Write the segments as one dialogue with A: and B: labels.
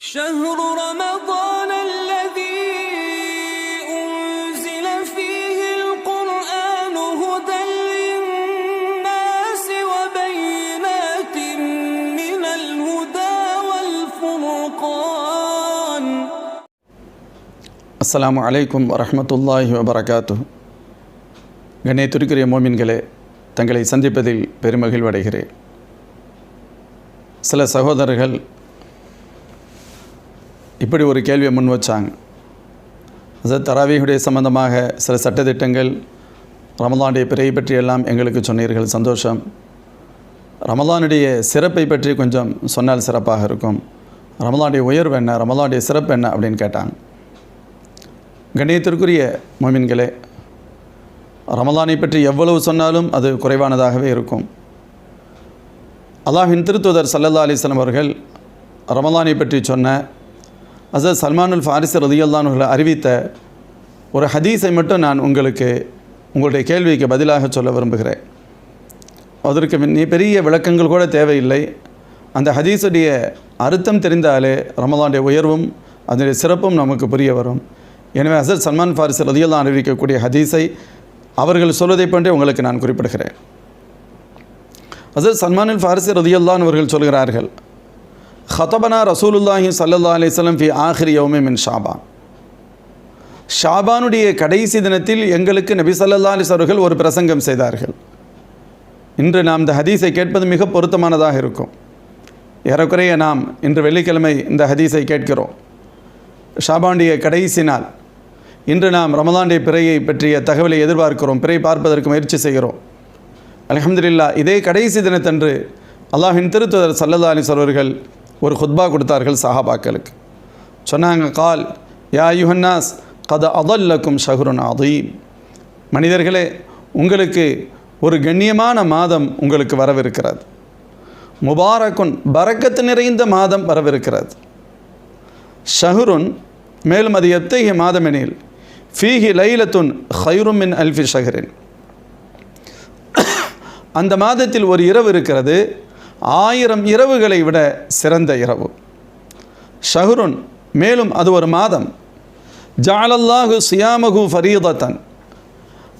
A: شهر رمضان الذي أنزل فيه القرآن هدى للناس وبينات من الهدى والفرقان
B: அஸ்ஸலாமு அலைக்கும் வரஹ்மத்துல்லாஹி வபரகாத்து கண்ணியத்திற்குரிய மோமின்களே தங்களை சந்திப்பதில் பெருமகிழ்வடைகிறேன் சில சகோதரர்கள் இப்படி ஒரு கேள்வியை முன் வச்சாங்க. அதாவது தராவியுடைய சம்பந்தமாக சில சட்டத்திட்டங்கள் ரமலானுடைய பிறையை பற்றி எல்லாம் எங்களுக்கு சொன்னீர்கள் சந்தோஷம். ரமலானுடைய சிறப்பை பற்றி கொஞ்சம் சொன்னால் சிறப்பாக இருக்கும். ரமலானுடைய உயர்வு என்ன ரமலானுடைய சிறப்பு என்ன அப்படின்னு கேட்டாங்க. கணியத்திற்குரிய மோமின்களே ரமலானை பற்றி எவ்வளவு சொன்னாலும் அது குறைவானதாகவே இருக்கும். அல்லாஹின் திருத்துதர் சல்லல்லா அலிஸ்லாம் அவர்கள் ரமலானை பற்றி சொன்ன அசத் சல்மானுல் ஃபாரிஸ் உங்களை அறிவித்த ஒரு ஹதீஸை மட்டும் நான் உங்களுக்கு உங்களுடைய கேள்விக்கு பதிலாக சொல்ல விரும்புகிறேன். அதற்கு நீ பெரிய விளக்கங்கள் கூட தேவையில்லை. அந்த ஹதீஸுடைய அர்த்தம் தெரிந்தாலே ரமதானுடைய உயர்வும் அதனுடைய சிறப்பும் நமக்கு புரிய வரும். எனவே அசர் சல்மான் ஃபாரிஸ் ரதியல்லாம் அறிவிக்கக்கூடிய ஹதீஸை அவர்கள் சொல்வதைப் போன்றே உங்களுக்கு நான் குறிப்பிடுகிறேன். அசர் சல்மானில் ஃபாரிஸ் ரதியல்லான் அவர்கள் சொல்கிறார்கள் ஹதபனா ரசூலுல்லாஹி சல்லா அலிஸ்லம் ஃபி ஆஹிரி யோமே மின் ஷாபான் ஷாபானுடைய கடைசி தினத்தில் எங்களுக்கு நபி சல்லா அலிஸ் அவர்கள் ஒரு பிரசங்கம் செய்தார்கள். இன்று நாம் இந்த ஹதீஸை கேட்பது மிக பொருத்தமானதாக இருக்கும். ஏறக்குறைய நாம் இன்று வெள்ளிக்கிழமை இந்த ஹதீஸை கேட்கிறோம். ஷாபானுடைய கடைசி நாள். இன்று நாம் ரமலானுடைய பிறையை பற்றிய தகவலை எதிர்பார்க்கிறோம். பிறை பார்ப்பதற்கு முயற்சி செய்கிறோம். அலமதுல்லா இதே கடைசி தினத்தன்று அல்லாஹின் திருத்துதர் சல்லல்லா அலிஸ் அவர்கள் ஒரு ஹுத்பா கொடுத்தார்கள் சஹாபாக்களுக்கு. சொன்னாங்க கால் யா யுஹன்னாஸ் கத அதல்லக்கும் ஷஹருன் அதீம். மனிதர்களே உங்களுக்கு ஒரு கண்ணியமான மாதம் உங்களுக்கு வரவிருக்கிறது. முபாரக்குன் பரக்கத்து நிறைந்த மாதம் வரவிருக்கிறது. ஷஹருன் மேலும் அது எத்தகைய மாதமெனில் ஃபீஹி லைலத்துன் ஹைருமின் அல்ஃபி ஷஹரின். அந்த மாதத்தில் ஒரு இரவு இருக்கிறது ஆயிரம் இரவுகளை விட சிறந்த இரவு. ஷஹருன் மேலும் அது ஒரு மாதம். ஜாலல்லாஹு சியாமகு ஃபரீதத்தன்.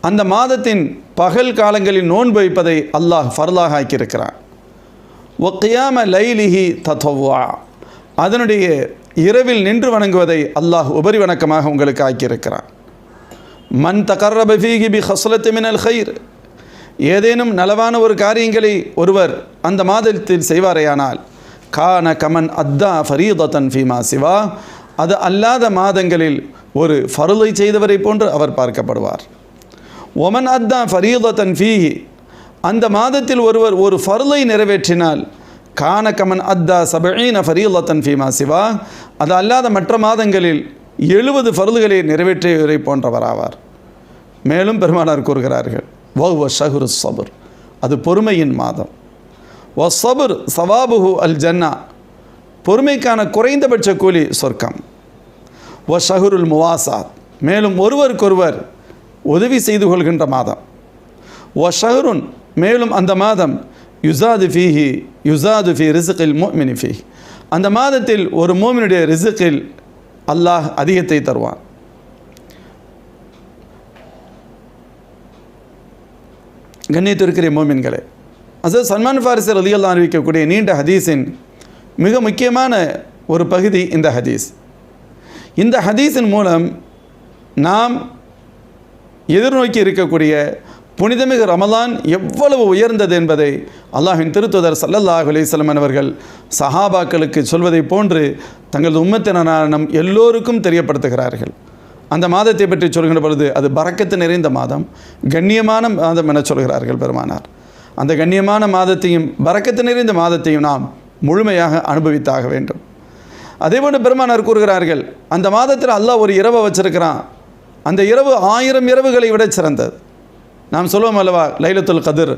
B: அந்த மாதத்தின் பகல் காலங்களில் நோன்பு வைப்பதை அல்லாஹ் ஃபர்லாக ஆக்கியிருக்கிறான் ஒக்கியாம லைலிஹி தத்வா. அதனுடைய இரவில் நின்று வணங்குவதை அல்லாஹ் உபரி வணக்கமாக உங்களுக்கு ஆக்கியிருக்கிறான். மன் தகர்ரப பி ஹஸ்லத்து மினல் ஹைர் ஏதேனும் நலவான ஒரு காரியங்களை ஒருவர் அந்த மாதத்தில் செய்வாரேயானால் கான கமன் அத்தா ஃபரீதத்தன் ஃபீமா சிவா அது அல்லாத மாதங்களில் ஒரு ஃபருளை செய்தவரை போன்று அவர் பார்க்கப்படுவார். ஒமன் அத்தா ஃபரீதத்தன் ஃபீஹி அந்த மாதத்தில் ஒருவர் ஒரு ஃபருளை நிறைவேற்றினால் கான கமன் அத்தா சபீன ஃபரீலத்தன் ஃபீமா சிவா அது அல்லாத மற்ற மாதங்களில் எழுபது ஃபருள்களை நிறைவேற்றியவரை போன்றவராவார். மேலும் பெருமானார் கூறுகிறார்கள் வஹுவ வ ஷஹுரு சபுர் அது பொறுமையின் மாதம். வ சபுர் சவாபுஹு அல் ஜன்னா. பொறுமைக்கான குறைந்தபட்ச கூலி சொர்க்கம். வ ஷஹுருல் முவாசாத். மேலும் ஒருவருக்கொருவர் உதவி செய்து கொள்கின்ற மாதம். வ ஷஹருன் மேலும் அந்த மாதம் யுசாது ஃபீஹி யுசாது ஃபி ரிசுக்கில் மோமினி ஃபீ அந்த மாதத்தில் ஒரு மோமினுடைய ரிசுக்கில் அல்லாஹ் அதிகத்தை தருவான். கண்ணியத்திற்குரிய மோமின்களே. அசத் சல்மான் ஃபாரிசர் ரலியல்லா அறிவிக்கக்கூடிய நீண்ட ஹதீஸின் மிக முக்கியமான ஒரு பகுதி இந்த ஹதீஸ். இந்த ஹதீஸின் மூலம் நாம் எதிர்நோக்கி இருக்கக்கூடிய புனிதமிகு ரமலான் எவ்வளவு உயர்ந்தது என்பதை அல்லாஹின் திருத்துதர் சல்லல்லாஹ் அலிஸ்லம் அவர்கள் சஹாபாக்களுக்கு சொல்வதை போன்று தங்களது உம்மத்தினரான நம் எல்லோருக்கும் தெரியப்படுத்துகிறார்கள். அந்த மாதத்தை பற்றி சொல்கின்ற பொழுது அது பறக்கத்து நிறைந்த மாதம். கண்ணியமான மாதம் என சொல்கிறார்கள் பெருமானார். அந்த கண்ணியமான மாதத்தையும் பறக்கத்து நிறைந்த மாதத்தையும் நாம் முழுமையாக அனுபவித்தாக வேண்டும். அதேபோன்று பெருமானார் கூறுகிறார்கள் அந்த மாதத்தில் அல்லாஹ் ஒரு இரவை வச்சிருக்கிறான். அந்த இரவு ஆயிரம் இரவுகளை விட சிறந்தது. நாம் சொல்லுவோம் அல்லவா லைலத்துல் கதிர்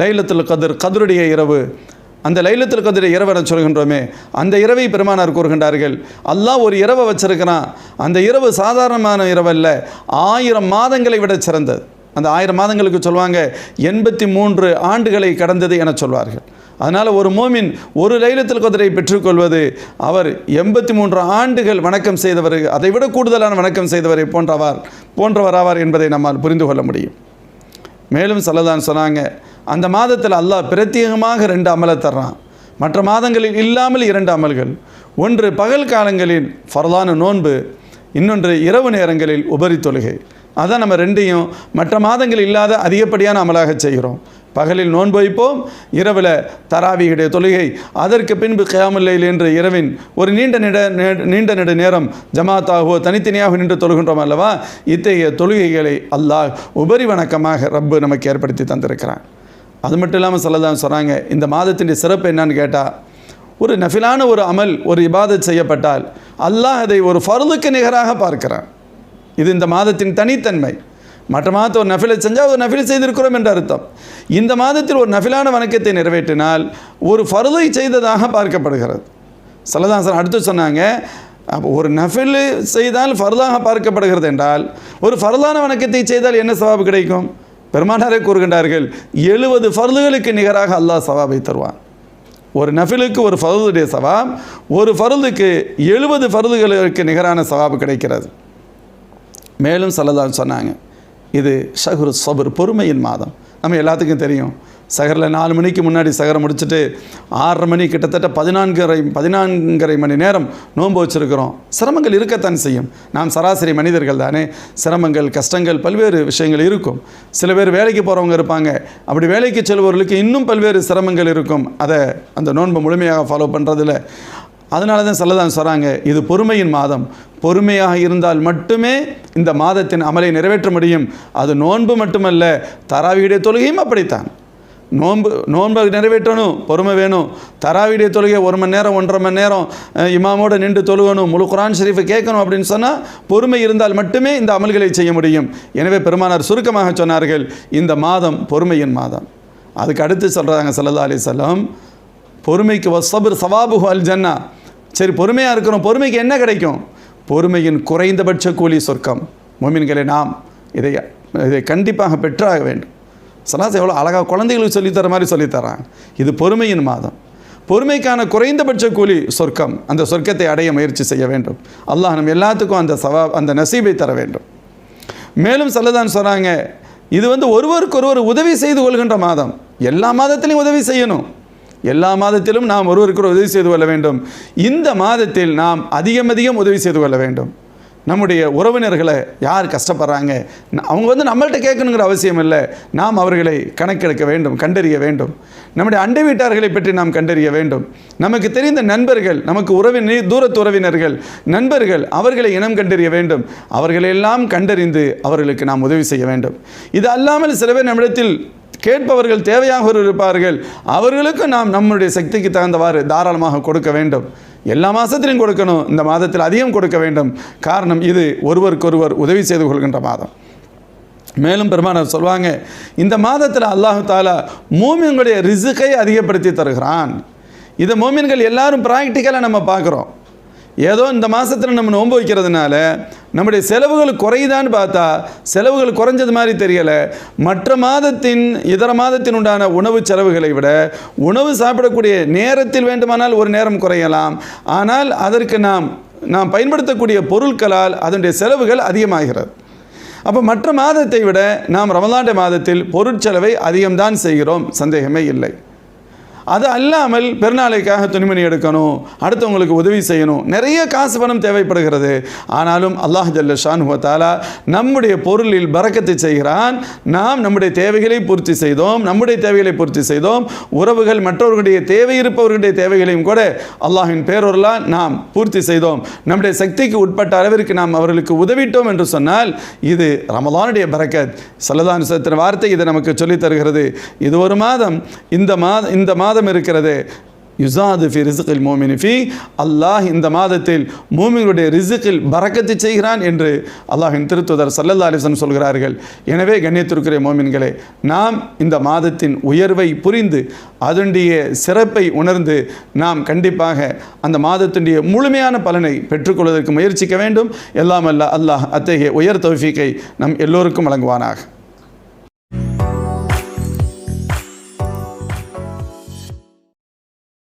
B: லைலத்துல் கதிர் கதிருடைய இரவு. அந்த லைலத்தில் கதிர இரவு என சொல்கின்றோமே அந்த இரவை பெருமானார் கூறுகின்றார்கள் அல்லாஹ் ஒரு இரவை வச்சிருக்கிறான். அந்த இரவு சாதாரணமான இரவு அல்ல ஆயிரம் மாதங்களை விட சிறந்தது. அந்த ஆயிரம் மாதங்களுக்கு சொல்லுவாங்க எண்பத்தி மூன்று ஆண்டுகளை கடந்தது என சொல்வார்கள். அதனால் ஒரு மோமின் ஒரு லைலத்தில் கதிரை பெற்றுக்கொள்வது அவர் எண்பத்தி மூன்று ஆண்டுகள் வணக்கம் செய்தவர் அதை விட கூடுதலான வணக்கம் செய்தவரை போன்றவர் போன்றவராவார் என்பதை நம்மால் புரிந்து கொள்ள முடியும். மேலும் சொல்லதான் சொன்னாங்க அந்த மாதத்தில் அல்லாஹ் பிரத்யேகமாக ரெண்டு அமலை தர்றான். மற்ற மாதங்களில் இல்லாமல் இரண்டு அமல்கள். ஒன்று பகல் காலங்களில் ஃபரதான நோன்பு இன்னொன்று இரவு நேரங்களில் உபரி தொழுகை. அதான் நம்ம ரெண்டையும் மற்ற மாதங்கள் இல்லாத அதிகப்படியான அமலாக செய்கிறோம். பகலில் நோன்பு வைப்போம் இரவில் தராவியுடைய தொழுகை. அதற்கு பின்பு கியாமுல்லைல் என்று இரவின் ஒரு நீண்ட நிட நீண்ட நெடு நேரம் ஜமாத்தாகவோ தனித்தனியாக நின்று தொழுகின்றோம் அல்லவா? இத்தகைய தொழுகைகளை அல்லாஹ் உபரி வணக்கமாக ரப்பு நமக்கு ஏற்படுத்தி தந்திருக்கிறான். அது மட்டும் இல்லாமல் சொல்லதான் சொன்னாங்க இந்த மாதத்தின் சிறப்பு என்னன்னு கேட்டால் ஒரு நஃபிலான ஒரு அமல் ஒரு இபாதத் செய்யப்பட்டால் அல்லாஹ் அதை ஒரு ஃபருதுக்கு நிகராக பார்க்கிறான். இது இந்த மாதத்தின் தனித்தன்மை. மற்ற மாதத்தை ஒரு நஃபிலை செஞ்சால் ஒரு நஃபில் செய்திருக்கிறோம் என்ற அர்த்தம். இந்த மாதத்தில் ஒரு நஃபிலான வணக்கத்தை நிறைவேற்றினால் ஒரு ஃபருதை செய்ததாக பார்க்கப்படுகிறது. சலதாசன் அடுத்து சொன்னாங்க அப்போ ஒரு நஃபில் செய்தால் ஃபர்தாக பார்க்கப்படுகிறது என்றால் ஒரு ஃபர்தான வணக்கத்தை செய்தால் என்ன சவாபு கிடைக்கும்? பெருமானாரே கூறுகின்றார்கள் எழுபது ஃபருதுகளுக்கு நிகராக அல்லாஹ் சவாபை தருவான். ஒரு நஃபிலுக்கு ஒரு ஃபருதுடைய சவாப் ஒரு ஃபருதுக்கு எழுபது ஃபருதுகளுக்கு நிகரான சவாபு கிடைக்கிறது. மேலும் சொல்லதான் சொன்னாங்க இது ஷஹுர் சபுர் பொறுமையின் மாதம். நம்ம எல்லாத்துக்கும் தெரியும் சகரில் நாலு மணிக்கு முன்னாடி சகரை முடிச்சுட்டு ஆறரை மணி கிட்டத்தட்ட பதினான்கரை பதினான்கரை மணி நேரம் நோன்பு வச்சுருக்கிறோம். சிரமங்கள் இருக்கத்தான் செய்யும். நாம் சராசரி மனிதர்கள் தானே. சிரமங்கள் கஷ்டங்கள் பல்வேறு விஷயங்கள் இருக்கும். சில பேர் வேலைக்கு போகிறவங்க இருப்பாங்க. அப்படி வேலைக்கு செல்பவர்களுக்கு இன்னும் பல்வேறு சிரமங்கள் இருக்கும். அதை அந்த நோன்பை முழுமையாக ஃபாலோ பண்ணுறதில் அதனால தான் சொல்லதான் சொல்கிறாங்க இது பொறுமையின் மாதம். பொறுமையாக இருந்தால் மட்டுமே இந்த மாதத்தின் அமலை நிறைவேற்ற முடியும். அது நோன்பு மட்டுமல்ல தராவியுடைய தொழுகையும் அப்படித்தான். நோன்பு நோன்பு நிறைவேற்றணும் பொறுமை வேணும். தராவிடைய தொழுகை ஒரு மணி நேரம் ஒன்றரை மணி நேரம் இமாமோடு இமாமோட நின்று தொழுகணும். முழு குரான் ஷெரீஃபை கேட்கணும் அப்படின்னு சொன்னால் பொறுமை இருந்தால் மட்டுமே இந்த அமல்களை செய்ய முடியும். எனவே பெருமானார் சுருக்கமாக சொன்னார்கள் இந்த மாதம் பொறுமையின் மாதம். அதுக்கு அடுத்து சொல்கிறாங்க சல்லா அலி சொல்லம் பொறுமைக்கு வசபர் சவாபு அல் ஜன்னா. சரி பொறுமையாக இருக்கிறோம் பொறுமைக்கு என்ன கிடைக்கும்? பொறுமையின் குறைந்தபட்ச கூலி சொர்க்கம். மோமின்களை நாம் இதை இதை கண்டிப்பாக பெற்றாக வேண்டும். சலாஸ் எவ்வளோ அழகாக குழந்தைகளுக்கு சொல்லித்தர மாதிரி சொல்லித்தராங்க இது பொறுமையின் மாதம். பொறுமைக்கான குறைந்தபட்ச கூலி சொர்க்கம். அந்த சொர்க்கத்தை அடைய முயற்சி செய்ய வேண்டும். அல்லாஹ் நம்ம எல்லாத்துக்கும் அந்த சவா அந்த நசீபை தர வேண்டும். மேலும் சொல்லதான் சொன்னாங்க இது வந்து ஒருவருக்கொருவர் உதவி செய்து கொள்கின்ற மாதம். எல்லா மாதத்திலையும் உதவி செய்யணும். எல்லா மாதத்திலும் நாம் ஒருவருக்கு உதவி செய்து கொள்ள வேண்டும். இந்த மாதத்தில் நாம் அதிகம் அதிகம் உதவி செய்து கொள்ள வேண்டும். நம்முடைய உறவினர்களை யார் கஷ்டப்படுறாங்க? அவங்க வந்து நம்மள்ட்ட கேட்கணுங்கிற அவசியம் இல்லை. நாம் அவர்களை கணக்கெடுக்க வேண்டும் கண்டறிய வேண்டும். நம்முடைய அண்டை வீட்டார்களை பற்றி நாம் கண்டறிய வேண்டும். நமக்கு தெரிந்த நண்பர்கள் நமக்கு உறவினர் தூரத்து உறவினர்கள் நண்பர்கள் அவர்களை இனம் கண்டறிய வேண்டும். அவர்களெல்லாம் கண்டறிந்து அவர்களுக்கு நாம் உதவி செய்ய வேண்டும். இது அல்லாமல் சில பேர் நம்மிடத்தில் கேட்பவர்கள் தேவையாக இருப்பார்கள். அவர்களுக்கு நாம் நம்முடைய சக்திக்கு தகுந்தவாறு தாராளமாக கொடுக்க வேண்டும். எல்லா மாதத்திலையும் கொடுக்கணும். இந்த மாதத்தில் அதிகம் கொடுக்க வேண்டும். காரணம் இது ஒருவருக்கொருவர் உதவி செய்து கொள்கின்ற மாதம். மேலும் பெருமானார் சொல்வாங்க இந்த மாதத்தில் அல்லாஹு தாலா மூமின்களுடைய ரிசுக்கை அதிகப்படுத்தி தருகிறான். இதை மோமியன்கள் எல்லாரும் ப்ராக்டிக்கலாக நம்ம பார்க்குறோம். ஏதோ இந்த மாதத்தில் நம்ம நோன்பு வைக்கிறதுனால நம்முடைய செலவுகள் குறையுதான்னு பார்த்தா செலவுகள் குறைஞ்சது மாதிரி தெரியலை. மற்ற மாதத்தின் இதர மாதத்தின் உண்டான உணவு செலவுகளை விட உணவு சாப்பிடக்கூடிய நேரத்தில் வேண்டுமானால் ஒரு நேரம் குறையலாம். ஆனால் அதற்கு நாம் நாம் பயன்படுத்தக்கூடிய பொருட்களால் அதனுடைய செலவுகள் அதிகமாகிறது. அப்போ மற்ற மாதத்தை விட நாம் ரமலாண்ட மாதத்தில் பொருட்செலவை அதிகம்தான் செய்கிறோம். சந்தேகமே இல்லை. அது அல்லாமல் பெருநாளைக்காக துணிமணி எடுக்கணும் அடுத்தவங்களுக்கு உதவி செய்யணும் நிறைய காசு பணம் தேவைப்படுகிறது. ஆனாலும் அல்லாஹ் ஜல்ல ஷான்ஹு தாலா நம்முடைய பொருளில் பறக்கத்தை செய்கிறான். நாம் நம்முடைய தேவைகளை பூர்த்தி செய்தோம் நம்முடைய தேவைகளை பூர்த்தி செய்தோம். உறவுகள் மற்றவர்களுடைய தேவை இருப்பவர்களுடைய தேவைகளையும் கூட அல்லாஹின் பேரொருளால் நாம் பூர்த்தி செய்தோம். நம்முடைய சக்திக்கு உட்பட்ட அளவிற்கு நாம் அவர்களுக்கு உதவிட்டோம் என்று சொன்னால் இது ரமலானுடைய பறக்கத். சல்லதான் சத்திர வார்த்தை இதை நமக்கு சொல்லித் தருகிறது இது ஒரு மாதம் இந்த மாத இந்த மாதம் இருக்கிறது. யுசாது ஃபி ரிசுக்கில் மோமினி ஃபி. அல்லாஹ் இந்த மாதத்தில் மூமினுடைய ரிசுக்கில் பறக்கத்து செய்கிறான் என்று அல்லாஹின் திருத்துதர் சல்லல்லா அலிசன் சொல்கிறார்கள். எனவே கண்ணியத்திற்குரிய மோமின்களே நாம் இந்த மாதத்தின் உயர்வை புரிந்து அதனுடைய சிறப்பை உணர்ந்து நாம் கண்டிப்பாக அந்த மாதத்தினுடைய முழுமையான பலனை பெற்றுக்கொள்வதற்கு முயற்சிக்க வேண்டும். எல்லாம் அல்ல அல்லாஹ் அத்தகைய உயர் தௌஃபீக்கை நம் எல்லோருக்கும் வழங்குவானாக.